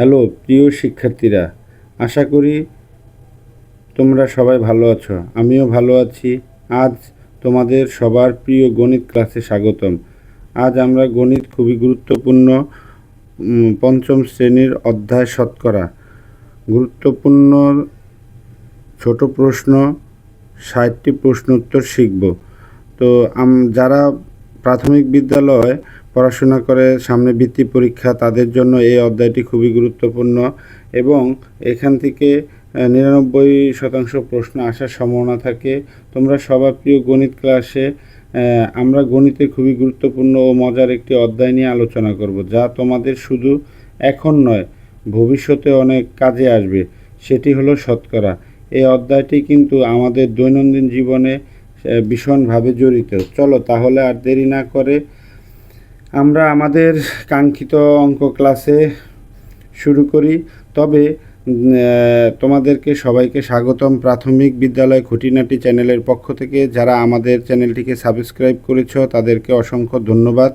Hello, প্রিয় শিক্ষার্থীরা, আশা করি তোমরা সবাই ভালো আছো। আমিও ভালো আছি। আজ তোমাদের সবার প্রিয় গণিত ক্লাসে স্বাগতম। আজ আমরা গণিত খুবই গুরুত্বপূর্ণ পঞ্চম শ্রেণির অধ্যায় শতকরা। গুরুত্বপূর্ণ ছোট প্রশ্ন, ষাটটি প্রশ্ন উত্তর শিখব। তো যারা প্রাথমিক বিদ্যালয় পড়াশোনা করে, সামনে বৃত্তি পরীক্ষা, তাদের জন্য এই অধ্যায়টি খুবই গুরুত্বপূর্ণ এবং এখান থেকে নিরানব্বই শতাংশ প্রশ্ন আসার সম্ভাবনা থাকে। তোমরা সবার প্রিয় গণিত ক্লাসে আমরা গণিতে খুবই গুরুত্বপূর্ণ ও মজার একটি অধ্যায় নিয়ে আলোচনা করব, যা তোমাদের শুধু এখন নয়, ভবিষ্যতে অনেক কাজে আসবে। সেটি হলো শতকরা। এই অধ্যায়টি কিন্তু আমাদের দৈনন্দিন জীবনে ভীষণভাবে জড়িত। চলো তাহলে আর দেরি না করে আমরা আমাদের কাঙ্ক্ষিত অঙ্ক ক্লাসে শুরু করি। তবে তোমাদেরকে সবাইকে স্বাগতম প্রাথমিক বিদ্যালয় খুঁটিনাটি চ্যানেলের পক্ষ থেকে। যারা আমাদের চ্যানেলটিকে সাবস্ক্রাইব করেছ, তাদেরকে অসংখ্য ধন্যবাদ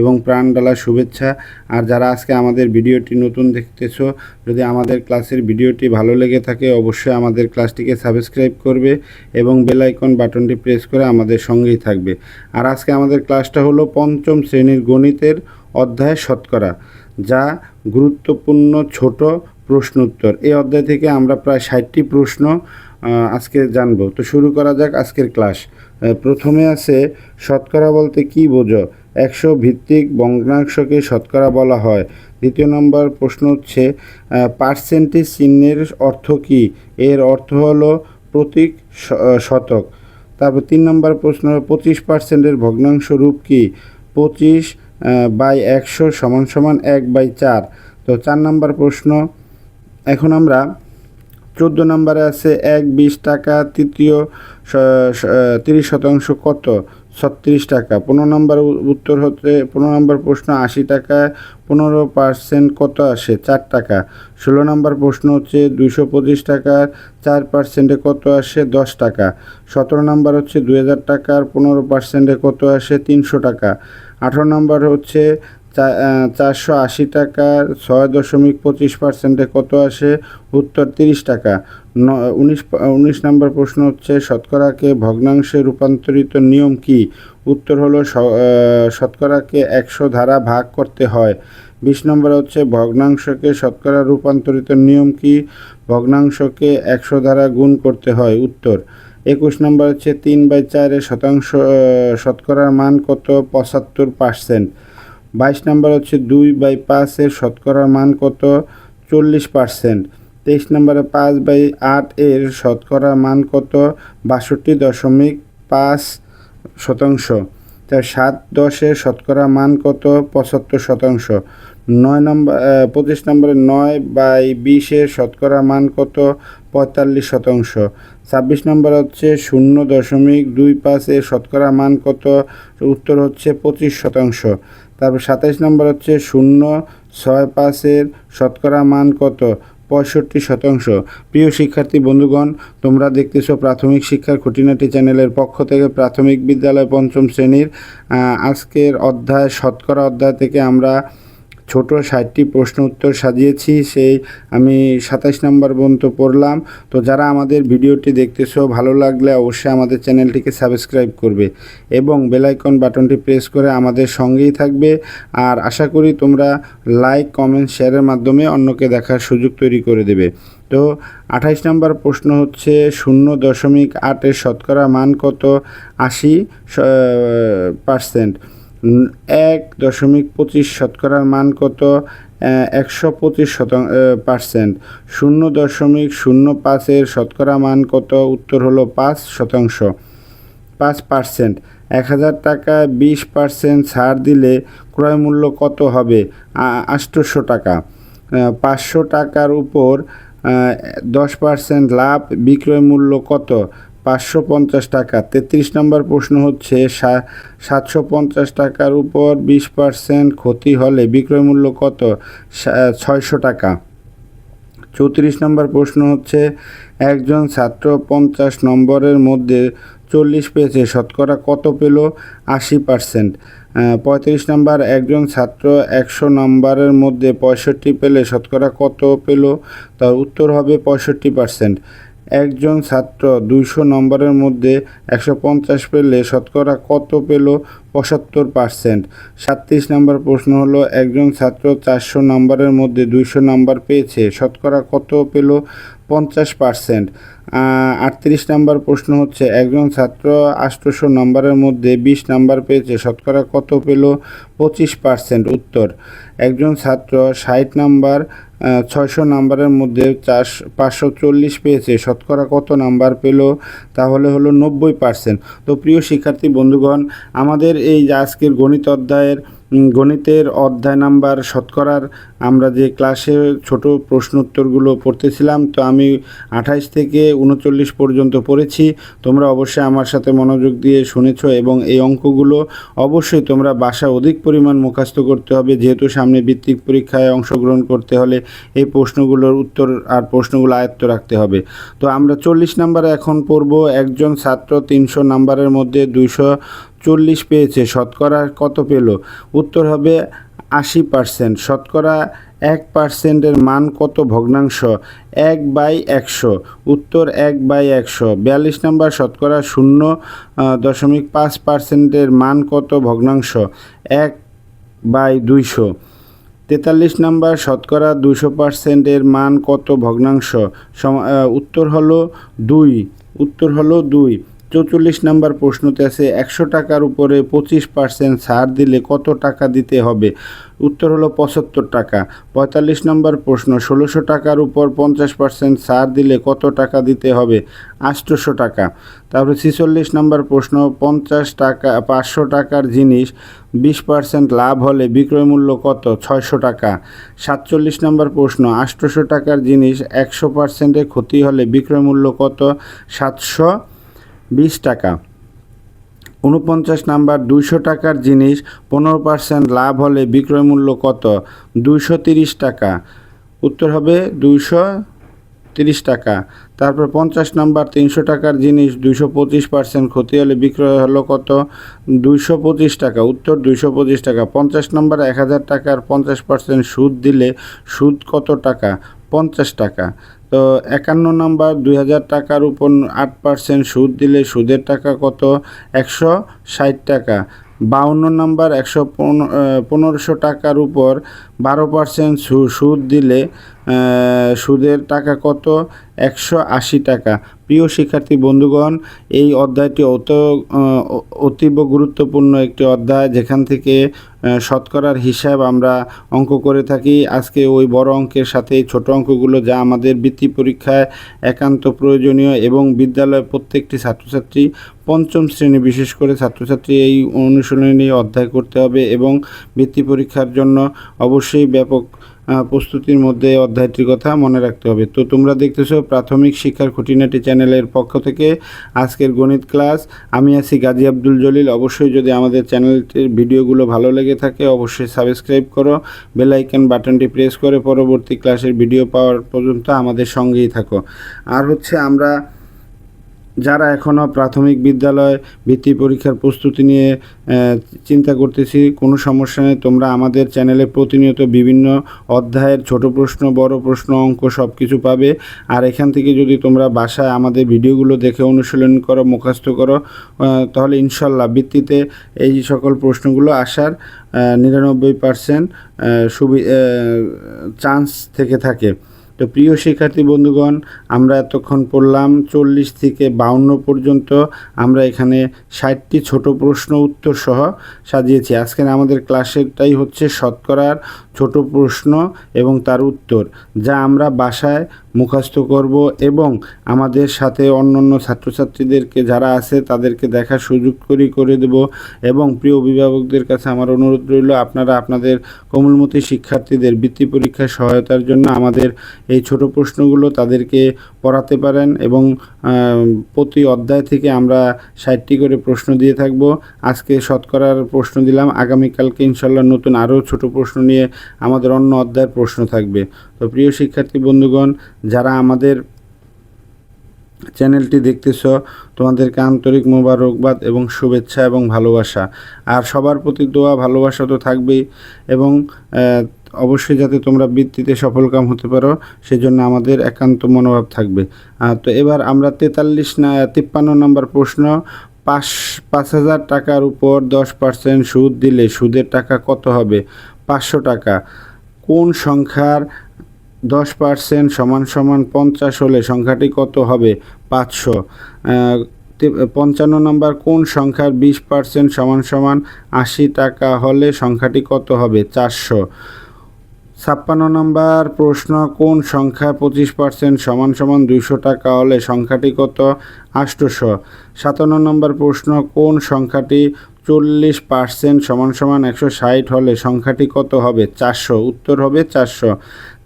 এবং প্রাণ ডালা শুভেচ্ছা। আর যারা আজকে আমাদের ভিডিওটি নতুন দেখতেছো, যদি আমাদের ক্লাসের ভিডিওটি ভালো লেগে থাকে, অবশ্যই আমাদের ক্লাসটিকে সাবস্ক্রাইব করবে এবং বেলাইকন বাটনটি প্রেস করে আমাদের সঙ্গেই থাকবে। আর আজকে আমাদের ক্লাসটা হলো পঞ্চম শ্রেণির গণিতের অধ্যায় শতকরা, যা গুরুত্বপূর্ণ ছোট প্রশ্ন উত্তর এই অধ্যায় থেকে আমরা প্রায় ষাটটি প্রশ্ন আজকে জানব। তো শুরু করা যাক আজকের ক্লাস। প্রথমে আছে, শতকরা বলতে কি বোঝো? একশো ভিত্তিক ভগ্নাংশকে শতকরা বলা হয়। দ্বিতীয় নম্বর প্রশ্ন হচ্ছে পার্সেন্টেজ চিহ্নের অর্থ কী? এর অর্থ হলো প্রতীক শতক। তারপর তিন নম্বর প্রশ্ন, পঁচিশ পার্সেন্টের ভগ্নাংশ রূপ কী? পঁচিশ বাই একশো সমান সমান এক বাই চার। তো চার নম্বর প্রশ্ন এখন আমরা চোদ্দ নম্বরে আছে এক বিশ টাকা, তৃতীয় তিরিশ শতাংশ কত? ছত্রিশ টাকা। পনেরো নম্বর উত্তর হচ্ছে পনেরো নম্বর প্রশ্ন আশি টাকা, পনেরো পার্সেন্ট কত আসে? চার টাকা। ষোলো নম্বর প্রশ্ন হচ্ছে দুইশো পঁচিশ টাকার চার পার্সেন্টে কত আসে? দশ টাকা। সতেরো নম্বর হচ্ছে দুই হাজার টাকার পনেরো পার্সেন্টে কত আসে? তিনশো টাকা। আঠারো নম্বর হচ্ছে চারশো আশি টাকার ছয় দশমিক পঁচিশ পার্সেন্টে কত আসে? উত্তর তিরিশ টাকা। উনিশ উনিশ নম্বর প্রশ্ন হচ্ছে, শতকরাকে ভগ্নাংশে রূপান্তরিত নিয়ম কি? উত্তর হলো শতকরাকে একশো ধারা ভাগ করতে হয়। বিশ নম্বর হচ্ছে, ভগ্নাংশকে শতকরা রূপান্তরিত নিয়ম কি? ভগ্নাংশকে একশো ধারা গুণ করতে হয়। উত্তর। একুশ নম্বর হচ্ছে, তিন বাই চারের শতাংশ শতকরার মান কত? পঁচাত্তর পার্সেন্ট। বাইশ নম্বর হচ্ছে দুই বাই পাঁচের শতকরার মান কত? চল্লিশ পার্সেন্ট। তেইশ নম্বরে পাঁচ বাই আট এর শতকরার মান কত? বাষট্টি দশমিক পাঁচ শতাংশ। তার সাত দশের শতকরা মান কত? পঁচাত্তর শতাংশ। নয় নম্বর পঁচিশ নম্বরে নয় বাই বিশের শতকরা মান কত? পঁয়তাল্লিশ শতাংশ। ছাব্বিশ নম্বর হচ্ছে শূন্য দশমিক দুই পাঁচের শতকরা মান কত? উত্তর হচ্ছে পঁচিশ শতাংশ। তারপর সাতাইশ নম্বর হচ্ছে শূন্য ছয় পাঁচের শতকরা মান কত? পঁয়ষট্টি শতাংশ। প্রিয় শিক্ষার্থী, বন্ধুগণ, তোমরা দেখতেছ প্রাথমিক শিক্ষার খুঁটিনাটি চ্যানেলের পক্ষ থেকে প্রাথমিক বিদ্যালয় পঞ্চম শ্রেণির আজকের অধ্যায়, শতকরা অধ্যায় থেকে আমরা ছোট ষাটটি প্রশ্ন উত্তর সাজিয়েছি, সেই আমি সাতাশ নম্বর পর্যন্ত পড়লাম। তো যারা আমাদের ভিডিওটি দেখতেছো, ভালো লাগলে অবশ্যই আমাদের চ্যানেলটিকে সাবস্ক্রাইব করবে এবং বেলাইকন বাটনটি প্রেস করে আমাদের সঙ্গেই থাকবে। আর আশা করি তোমরা লাইক, কমেন্ট, শেয়ারের মাধ্যমে অন্যকে দেখার সুযোগ তৈরি করে দেবে। তো আঠাইশ নম্বর প্রশ্ন হচ্ছে, শূন্য দশমিক আটের শতকরা মান কত? আশি পার্সেন্ট। এক দশমিক পঁচিশ শতকরার মান কত? একশো পঁচিশ শতাংশ পার্সেন্ট শূন্য দশমিক শূন্য পাঁচের শতকরা মান কত? উত্তর হলো পাঁচ শতাংশ। পাঁচ পার্সেন্ট এক হাজার টাকা বিশ পার্সেন্ট ছাড় দিলে ক্রয় মূল্য কত হবে? আটশোশো টাকা। পাঁচশো টাকার উপর দশ পার্সেন্ট লাভ, বিক্রয় মূল্য কত? পাঁচশো পঞ্চাশ টাকা। তেত্রিশ নম্বর প্রশ্ন হচ্ছে সাতশো পঞ্চাশ টাকার উপর বিশ পার্সেন্ট ক্ষতি হলে বিক্রয় মূল্য কত? ছয়শো টাকা। চৌত্রিশ নম্বর প্রশ্ন হচ্ছে, একজন ছাত্র পঞ্চাশ নম্বরের মধ্যে চল্লিশ পেয়েছে, শতকরা কত পেল? আশি পার্সেন্ট। পঁয়ত্রিশ নম্বর, একজন ছাত্র একশো নম্বরের মধ্যে পঁয়ষট্টি পেলে শতকরা কত পেল? তার উত্তর হবে পঁয়ষট্টি পার্সেন্ট। একজন ছাত্র দুইশো নম্বরের মধ্যে একশো পঞ্চাশ পেলে শতকরা কত পেল পঁচাত্তর পার্সেন্ট? সাতত্রিশ নম্বর প্রশ্ন হলো, একজন ছাত্র চারশো নম্বরের মধ্যে দুইশো নম্বর পেয়েছে, শতকরা কত পেল পঞ্চাশ পার্সেন্ট? আটত্রিশ নম্বর প্রশ্ন হচ্ছে, একজন ছাত্র আটশোশো নম্বরের মধ্যে বিশ নাম্বার পেয়েছে, শতকরা কত পেল? পঁচিশ পার্সেন্ট উত্তর। একজন ছাত্র ষাট নাম্বার ছয়শো নাম্বারের মধ্যে চার পাঁচশো চল্লিশ পেয়েছে, শতকরা কত নাম্বার পেল? তাহলে হলো নব্বই পার্সেন্ট। তো প্রিয় শিক্ষার্থী, বন্ধুগণ, আমাদের এই আজকের গণিত অধ্যায়ের গণিতের অধ্যায় নাম্বার শতকরার আমরা যে ক্লাসে ছোট প্রশ্ন উত্তরগুলো পড়তেছিলাম, তো আমি আঠাইশ থেকে উনচল্লিশ পর্যন্ত পড়েছি। তোমরা অবশ্যই আমার সাথে মনোযোগ দিয়ে শুনেছো এবং এই অঙ্কগুলো অবশ্যই তোমরা বাসা অধিক পরিমাণ মুখস্থ করতে হবে। যেহেতু সামনে ভিত্তিক পরীক্ষায় অংশগ্রহণ করতে হলে এই প্রশ্নগুলোর উত্তর আর প্রশ্নগুলো আয়ত্ত রাখতে হবে। তো আমরা চল্লিশ নাম্বারে এখন পড়ব। একজন ছাত্র তিনশো নাম্বারের মধ্যে দুইশো চল্লিশ পেয়েছে, শতকরা কত পেল? উত্তর হবে আশি পার্সেন্ট শতকরা এক পার্সেন্টের মান কত ভগ্নাংশ? এক বাই একশো, উত্তর এক বাই একশো, বিয়াল্লিশ নম্বর, শতকরা শূন্য দশমিক পাঁচ পার্সেন্টের মান কত ভগ্নাংশ? এক বাই দুইশো, তেতাল্লিশ নাম্বার, শতকরা দুশো পার্সেন্টের মান কত ভগ্নাংশ? উত্তর হলো দুই, উত্তর হলো দুই চৌচল্লিশ নাম্বার প্রশ্নতে আছে, একশো টাকার উপরে পঁচিশ পার্সেন্ট ছাড় দিলে কত টাকা দিতে হবে? উত্তর হলো পঁচাত্তর টাকা। পঁয়তাল্লিশ নম্বর প্রশ্ন, ষোলোশো টাকার উপর পঞ্চাশ পার্সেন্ট ছাড় দিলে কত টাকা দিতে হবে? আটশোশো টাকা। তারপরে ছিচল্লিশ নম্বর প্রশ্ন, পঞ্চাশ টাকা, পাঁচশো টাকার জিনিস, বিশ পার্সেন্ট লাভ হলে বিক্রয় মূল্য কত? ছয়শো টাকা। সাতচল্লিশ নম্বর প্রশ্ন, আটশোশো টাকার জিনিস একশো পার্সেন্টে ক্ষতি হলে বিক্রয় মূল্য কত? সাতশো বিশ টাকা। উনপঞ্চাশ নাম্বার, দুইশো টাকার জিনিস, পনেরো পার্সেন্ট লাভ হলে বিক্রয় মূল্য কত? দুইশো তিরিশ টাকা। উত্তর হবে দুইশো তিরিশ টাকা। তারপর পঞ্চাশ নাম্বার, তিনশো টাকার জিনিস, দুইশো পঁচিশ পার্সেন্ট ক্ষতি হলে বিক্রয় হলো কত? দুইশো পঁচিশ টাকা। উত্তর দুইশো পঁচিশ টাকা। পঞ্চাশ নাম্বার, এক হাজার টাকার পঞ্চাশ পার্সেন্ট সুদ দিলে সুদ কত টাকা? পঞ্চাশ টাকা। তো একান্ন নাম্বার, দুই হাজার টাকার উপর আট পার্সেন্ট সুদ দিলে সুদের টাকা কত? একশো ষাট টাকা। বাউন্ন নাম্বার, একশো পনেরোশো টাকার উপর বারো পার্সেন্ট সুদ দিলে সুদের টাকা কত? একশো আশি টাকা। প্রিয় শিক্ষার্থী, বন্ধুগণ, এই অধ্যায়টি অত অতীব গুরুত্বপূর্ণ একটি অধ্যায়। যেখান থেকে শতকরার হিসাব আমরা অঙ্ক করে থাকি। আজকে ওই বড় অঙ্কের সাথে ছোট অঙ্কগুলো যা আমাদের বৃত্তি পরীক্ষায় একান্ত প্রয়োজনীয় এবং বিদ্যালয়ের প্রত্যেকটি ছাত্রছাত্রী, পঞ্চম শ্রেণি বিশেষ করে ছাত্রছাত্রী এই অনুশীলনী অধ্যায় করতে হবে এবং বৃত্তি পরীক্ষার জন্য অবশ্যই ব্যাপক প্রস্তুতির মধ্যে অধ্যায়টির কথা মনে রাখতে হবে। তো তোমরা দেখতেছো প্রাথমিক শিক্ষার খুঁটিনাটি চ্যানেলের পক্ষ থেকে আজকের গণিত ক্লাস। আমি আছি গাজী আব্দুল জলিল। অবশ্যই যদি আমাদের চ্যানেলটির ভিডিওগুলো ভালো লেগে থাকে অবশ্যই সাবস্ক্রাইব করো। বেল আইকন বাটনটি প্রেস করে পরবর্তী ক্লাসের ভিডিও পাওয়ার পর্যন্ত আমাদের সঙ্গেই থাকো। আর হচ্ছে আমরা যারা এখনও প্রাথমিক বিদ্যালয় বৃত্তি পরীক্ষার প্রস্তুতি নিয়ে চিন্তা করতেছি, কোনো সমস্যা নেই, তোমরা আমাদের চ্যানেলে প্রতিনিয়ত বিভিন্ন অধ্যায়ের ছোট প্রশ্ন, বড় প্রশ্ন, অঙ্ক সব কিছু পাবে। আর এখান থেকে যদি তোমরা বাসায় আমাদের ভিডিওগুলো দেখে অনুশীলন করো, মুখস্থ করো তাহলে ইনশাল্লাহ ভিত্তিতে এই সকল প্রশ্নগুলো আসার নিরানব্বই পার্সেন্ট সুবি চান্স থেকে থাকে। তো প্রিয় শিক্ষার্থী বন্ধুগণ, আমরা এতক্ষণ পড়লাম চল্লিশ থেকে বাউন্ন পর্যন্ত। আমরা এখানে ষাটটি ছোট প্রশ্ন উত্তর সহ সাজিয়েছি। আজকের আমাদের ক্লাসেরটাই হচ্ছে শতকরার ছোট প্রশ্ন এবং তার উত্তর, যা আমরা বাসায় মুখস্থ করব এবং আমাদের সাথে অন্য অন্য ছাত্রছাত্রীদেরকে যারা আছে তাদেরকে দেখার সুযোগ করি, করে দেব এবং প্রিয় অভিভাবকদের কাছে আমার অনুরোধ রইল, আপনারা আপনাদের কোমলমতি শিক্ষার্থীদের বৃত্তি পরীক্ষায় সহায়তার জন্য আমাদের এই ছোট প্রশ্নগুলো তাদেরকে পড়াতে পারেন এবং প্রতি অধ্যায় থেকে আমরা ষাটটি করে প্রশ্ন দিয়ে থাকব। আজকে শতকরার প্রশ্ন দিলাম, আগামীকালকে ইনশাল্লাহ নতুন আরও ছোট প্রশ্ন নিয়ে আমাদের অন্য অধ্যায়ের প্রশ্ন থাকবে। তো প্রিয় শিক্ষার্থী বন্ধুগণ, যারা আমাদের চ্যানেলটি দেখতেছ, তোমাদেরকে আন্তরিক মোবারকবাদ এবং শুভেচ্ছা এবং ভালোবাসা। আর সবার প্রতি দোয়া, ভালোবাসা তো থাকবেই এবং অবশ্যই যাতে তোমরা বৃত্তিতে সফলকাম হতে পারো, সেজন্য আমাদের একান্ত মনোভাব থাকবে। তো এবার আমরা তেতাল্লিশ না, তিপ্পান্ন নম্বর প্রশ্ন, পাঁচ পাঁচ হাজার টাকার উপর দশ পার্সেন্ট সুদ দিলে সুদের টাকা কত হবে? পাঁচশো টাকা। কোন সংখ্যার দশ পার্সেন্ট সমান সমান পঞ্চাশ হলে সংখ্যাটি কত হবে? পাঁচশো। পঞ্চান্ন নম্বর কোন সংখ্যার বিশ পার্সেন্ট সমান সমান আশি টাকা হলে সংখ্যাটি কত হবে? চারশো। ছাপ্পান্ন নম্বর প্রশ্ন, কোন সংখ্যা পঁচিশ পার্সেন্ট সমান সমান দুইশো টাকা হলে সংখ্যাটি কত? আষ্টশো সাতান্ন নম্বর প্রশ্ন, কোন সংখ্যাটি চল্লিশ পার্সেন্ট সমান সমান একশো ষাট হলে সংখ্যাটি কত হবে? চারশো। উত্তর হবে চারশো।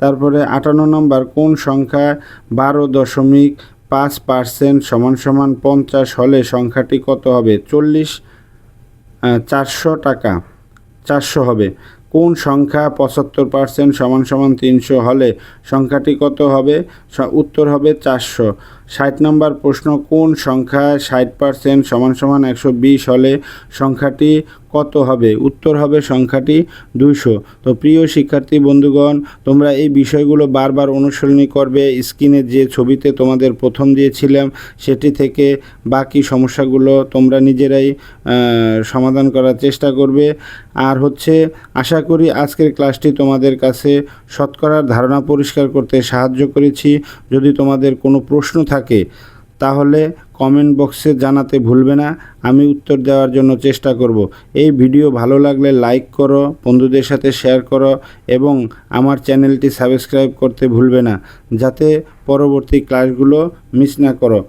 তারপরে আটান্ন নম্বর, কোন সংখ্যা বারো দশমিক পাঁচ পার্সেন্ট সমান সমান পঞ্চাশ হলে সংখ্যাটি কত হবে? চল্লিশ চারশো টাকা, চারশো হবে। কোন সংখ্যা পঁচাত্তর পার্সেন্ট সমান সমান তিনশো হলে সংখ্যাটি কত হবে? উত্তর হবে চারশো। ষাট নম্বর প্রশ্ন, কোন সংখ্যা ষাট পার্সেন্ট সমান সমান একশো বিশ হলে সংখ্যাটি কত হবে? উত্তর হবে সংখ্যাটি দুইশো। তো প্রিয় শিক্ষার্থী বন্ধুগণ, তোমরা এই বিষয়গুলো বারবার অনুসরণী করবে, স্ক্রিনে যে ছবিতে তোমাদের প্রথম দিয়েছিলাম, সেটি থেকে বাকি সমস্যাগুলো তোমরা নিজেরাই সমাধান করার চেষ্টা করবে। আর হচ্ছে, আশা করি আজকের ক্লাসটি তোমাদের কাছে শতকরার ধারণা পরিষ্কার করতে সাহায্য করেছি। যদি তোমাদের কোনো প্রশ্ন থাকে, তাহলে কমেন্ট বক্সে জানাতে ভুলবে না। আমি উত্তর দেওয়ার জন্য চেষ্টা করব। এই ভিডিও ভালো লাগলে লাইক করো, বন্ধুদের সাথে শেয়ার করো এবং আমার চ্যানেলটি সাবস্ক্রাইব করতে ভুলবে না, যাতে পরবর্তী ক্লাসগুলো মিস না করো।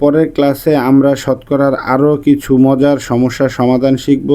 পরের ক্লাসে আমরা শতকরার আরও কিছু মজার সমস্যার সমাধান শিখব।